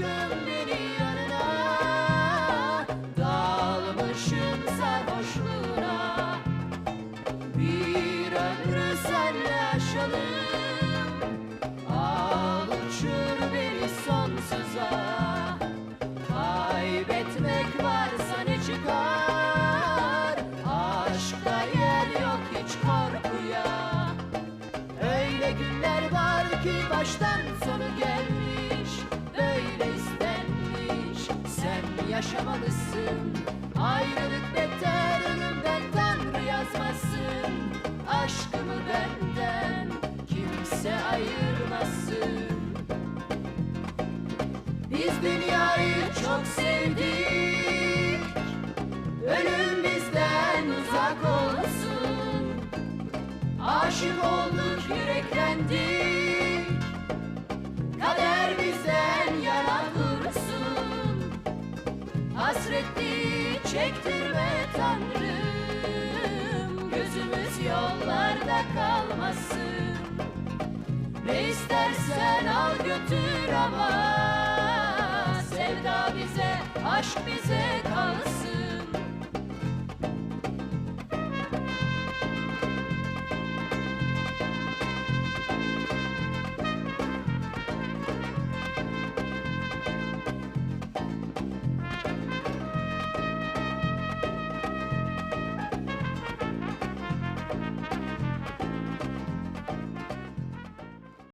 aşkım beni yanına. Dalmışım sarhoşluğuna. Bir ömrü senle yaşadım Al uçur beni sonsuza. Kaybetmek varsa ne çıkar? Aşkta yer yok hiç korkuya. Öyle günler var ki baştan sonu gelmiyor. Yaşamalısın. Ayrılık beter ölümden Tanrı yazmasın. Aşkımı benden Kimse ayırmasın. Biz dünyayı çok sevdik. Ölüm bizden uzak olsun. Aşık olduk Hasretli çektirme Tanrım. Gözümüz yollarda kalmasın. Ne istersen al götür ama. Sevda bize, aşk bize kalsın